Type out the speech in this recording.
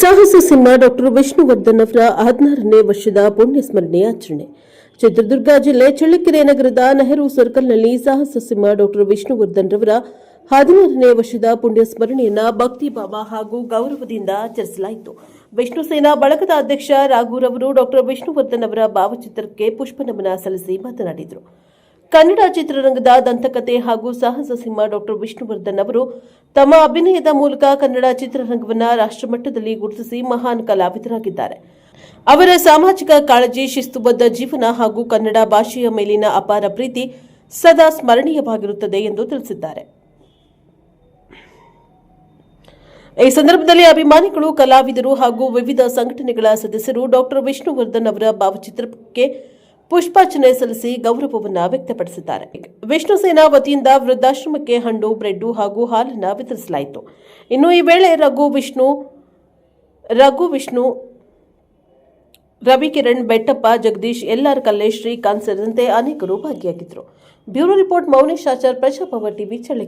ಸಾಹಸ ಸಿಂಹ ಡಾಕ್ಟರ್ ವಿಷ್ಣುವರ್ಧನ್ ಅವರ ಹದಿನಾರನೇ ವರ್ಷದ ಪುಣ್ಯ ಸ್ಮರಣೆ ಆಚರಣೆ. ಚಿತ್ರದುರ್ಗ ಜಿಲ್ಲೆ ಚಳ್ಳಕೆರೆ ನಗರದ ನೆಹರು ಸರ್ಕಲ್ನಲ್ಲಿ ಸಾಹಸ ಸಿಂಹ ಡಾಕ್ಟರ್ ವಿಷ್ಣುವರ್ಧನ್ ರವರ ಹದಿನಾರನೇ ವರ್ಷದ ಪುಣ್ಯ ಸ್ಮರಣೆಯನ್ನ ಭಕ್ತಿಭಾವ ಹಾಗೂ ಗೌರವದಿಂದ ಆಚರಿಸಲಾಯಿತು. ವಿಷ್ಣು ಸೇನಾ ಬಳಗದ ಅಧ್ಯಕ್ಷ ರಾಘೂರವರು ಡಾಕ್ಟರ್ ವಿಷ್ಣುವರ್ಧನ್ ಅವರ ಭಾವಚಿತ್ರಕ್ಕೆ ಪುಷ್ಪನಮನ ಸಲ್ಲಿಸಿ ಮಾತನಾಡಿದರು. ಕನ್ನಡ ಚಿತ್ರರಂಗದ ದಂತಕತೆ ಹಾಗೂ ಸಾಹಸ ಸಿಂಹ ಡಾಕ್ಟರ್ ವಿಷ್ಣುವರ್ಧನ್ ಅವರು ತಮ್ಮ ಅಭಿನಯದ ಮೂಲಕ ಕನ್ನಡ ಚಿತ್ರರಂಗವನ್ನು ರಾಷ್ಟ್ರಮಟ್ಟದಲ್ಲಿ ಗುರುತಿಸಿ ಮಹಾನ್ ಕಲಾವಿದರಾಗಿದ್ದಾರೆ. ಅವರ ಸಾಮಾಜಿಕ ಕಾಳಜಿ, ಶಿಸ್ತುಬದ್ಧ ಜೀವನ ಹಾಗೂ ಕನ್ನಡ ಭಾಷೆಯ ಮೇಲಿನ ಅಪಾರ ಪ್ರೀತಿ ಸದಾ ಸ್ಮರಣೀಯವಾಗಿರುತ್ತದೆ ಎಂದು ತಿಳಿಸಿದ್ದಾರೆ. ಈ ಸಂದರ್ಭದಲ್ಲಿ ಅಭಿಮಾನಿಗಳು, ಕಲಾವಿದರು ಹಾಗೂ ವಿವಿಧ ಸಂಘಟನೆಗಳ ಸದಸ್ಯರು ಡಾಕ್ಟರ್ ವಿಷ್ಣುವರ್ಧನ್ ಅವರ ಭಾವಚಿತ್ರಕ್ಕೆ ಪುಷ್ಪಾರ್ಚನೆ ಸಲ್ಲಿಸಿ ಗೌರವವನ್ನು ವ್ಯಕ್ತಪಡಿಸಿದ್ದಾರೆ. ವಿಷ್ಣು ಸೇನಾ ವತಿಯಿಂದ ವೃದ್ಧಾಶ್ರಮಕ್ಕೆ ಹಣ್ಣು ಬ್ರೆಡ್ ಹಾಗೂ ಹಾಲನ್ನು ವಿತರಿಸಲಾಯಿತು. ಇನ್ನು ಈ ವೇಳೆ ರಘು ವಿಷ್ಣು ರಘು ವಿಷ್ಣು, ರವಿಕಿರಣ್, ಬೆಟ್ಟಪ್ಪ, ಜಗದೀಶ್ ಎಲ್ಆರ್ ಕಲ್ಲೇಶ್, ಶ್ರೀಕಾಂತ್ ಸೇರಿದಂತೆ ಅನೇಕರು ಭಾಗಿಯಾಗಿದ್ದರು. ಬ್ಯೂರೋ ರಿಪೋರ್ಟ್, ಮೌನೇಶ್ ಆಚಾರ್ ಪ್ರಜಾಪವ ಟಿವಿ, ಚಳ್ಳಕೆರೆ.